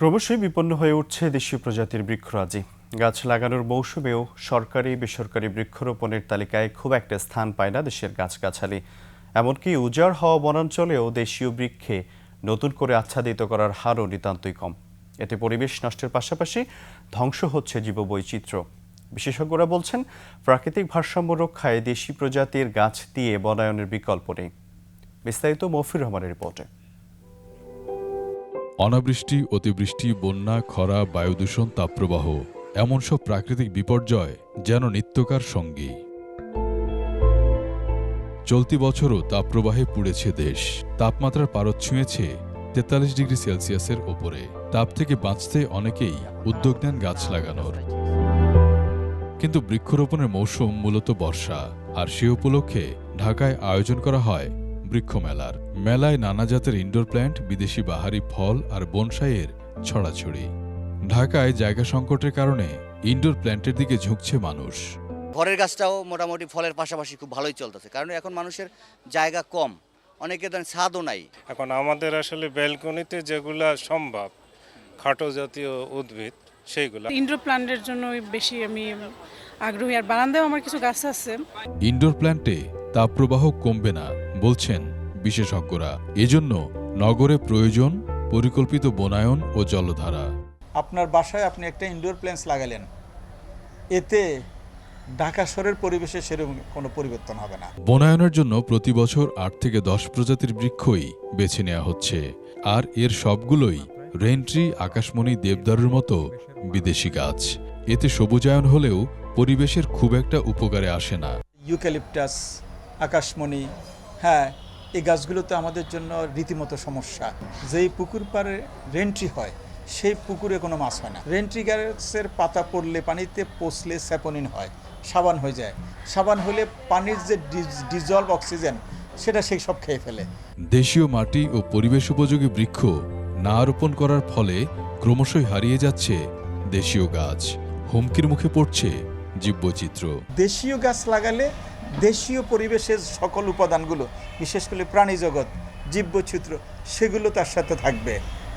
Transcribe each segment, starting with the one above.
ক্রমশই বিপন্ন হয়ে উঠছে দেশীয় প্রজাতির বৃক্ষরাজি। গাছ লাগানোর মৌসুমেও সরকারি, বেসরকারি বৃক্ষরোপণের তালিকায় খুব একটা স্থান পায় না দেশের গাছগাছালি। এমনকি উজাড় হওয়া বনাঞ্চলেও দেশীয় বৃক্ষে নতুন করে আচ্ছাদিত করার হারও নিতান্তই কম। এতে পরিবেশ নষ্টের পাশাপাশি ধ্বংস হচ্ছে জীববৈচিত্র্য। বিশেষজ্ঞরা বলছেন, প্রাকৃতিক ভারসাম্য রক্ষায় দেশি প্রজাতির গাছ দিয়ে বনায়নের বিকল্প নেই। বিস্তারিত মফির রহমানের রিপোর্টে। অনাবৃষ্টি, অতিবৃষ্টি, বন্যা, খরা বায়ুদূষণ তাপপ্রবাহ, এমন সব প্রাকৃতিক বিপর্যয় যেন নিত্যকার সঙ্গী। চলতি বছরও তাপপ্রবাহে পুড়েছে দেশ। তাপমাত্রার পারদ ছুঁয়েছে তেতাল্লিশ ডিগ্রি সেলসিয়াসের ওপরে। তাপ থেকে বাঁচতে অনেকেই উদ্যোগ নেন গাছ লাগানোর। কিন্তু বৃক্ষরোপণের মৌসুম মূলত বর্ষা, আর সে উপলক্ষে ঢাকায় আয়োজন করা হয় বৃক্ষ মেলার মেলায় নানা জাতের ইনডোর প্ল্যান্ট বিদেশি বাহারি ফল আর বনসাইয়ের ছড়াছড়ি। ঢাকায় জায়গা সংকটের কারণে ইনডোর প্ল্যান্টের দিকে ঝুঁকছে মানুষ। ঘরের গাছটাও মোটামুটি ফলের পাশাপাশি খুব ভালোই চলতেছে কারণ এখন মানুষের জায়গা কম অনেকে ধরেন ছাদও নাই। এখন আমাদের আসলে ব্যালকনিতে যেগুলা সম্ভব খাটো জাতীয় উদ্ভিদ সেইগুলো। ইনডোর প্ল্যান্টের জন্য বেশি আমি আগ্রহী আর বারান্দায় আমার কিছু গাছ আছে। ইনডোর প্ল্যান্টে তাপপ্রবাহ কমবে না বলছেন বিশেষজ্ঞরা এজন্য নগরে প্রয়োজন পরিকল্পিত বনায়ন ও জলধারা। আপনার বাসায় আপনি একটা ইনডোর প্ল্যান্টস লাগালেন। এতে ঢাকা শহরের পরিবেশে সেরকম কোনো পরিবর্তন হবে না। বনায়নের জন্য প্রতি বছর আট থেকে দশ প্রজাতির বৃক্ষই বেছে নেওয়া হচ্ছে। আর এর সবগুলোই রেন্ট্রি আকাশমণি দেবদারুর মতো বিদেশি গাছ। এতে সবুজায়ন হলেও পরিবেশের খুব একটা উপকারে আসে না। ইউক্যালিপটাস আকাশমণি হ্যাঁ এই গাছগুলো তো আমাদের জন্য রীতিমতো সমস্যা। যেই পুকুর পাড়ে রেন্ট্রি হয় সেই পুকুরে কোনো মাছ হয় না। রেন্ট্রি গাছের পাতা পড়লে পানিতে পচলে স্যাপোনিন হয় সাবান হয়ে যায়। সাবান হলে পানির যে ডিজলভ অক্সিজেন সেটা সেই সব খেয়ে ফেলে। দেশীয় মাটি ও পরিবেশ উপযোগী বৃক্ষ না রোপণ করার ফলে ক্রমশই হারিয়ে যাচ্ছে দেশীয় গাছ। হুমকির মুখে পড়ছে জীববৈচিত্র্য। দেশীয় গাছ লাগালে দেশীয় পরিবেশের সকল উপাদানগুলো বিশেষ করে প্রাণী জগৎ জীববৈচিত্র্য সেগুলো তার সাথে থাকবে।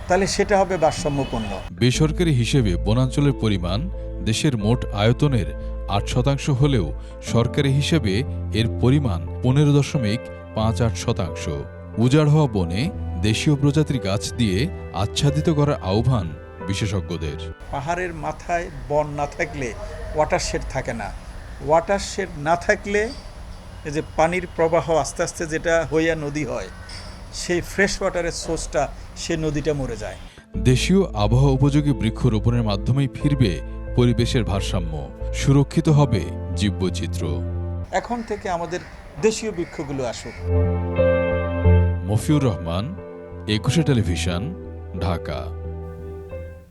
তাহলে সেটা হবে ভারসাম্যপূর্ণ। বেসরকারি হিসেবে বনাঞ্চলের পরিমাণ দেশের মোট আয়তনের আট শতাংশ হলেও সরকারি হিসেবে এর পরিমাণ পনেরো দশমিক পাঁচ আট শতাংশ। উজাড় হওয়া বনে দেশীয় প্রজাতির গাছ দিয়ে আচ্ছাদিত করার আহ্বান বিশেষজ্ঞদের। পাহাড়ের মাথায় বন না থাকলে ওয়াটার শেড থাকে না। ওয়াটার শেড না থাকলে এই যে পানির প্রবাহ আস্তে আস্তে যেটা হইয়া নদী হয় সেই ফ্রেশ ওয়াটারের সোর্সটা সে নদীটা মরে যায়। দেশীয় আবহাওয়া উপযোগী বৃক্ষরোপণের মাধ্যমেই ফিরবে পরিবেশের ভারসাম্য। সুরক্ষিত হবে জীববৈচিত্র্য। এখন থেকে আমাদের দেশীয় বৃক্ষগুলো আসুক। মফিউর রহমান একুশে টেলিভিশন ঢাকা।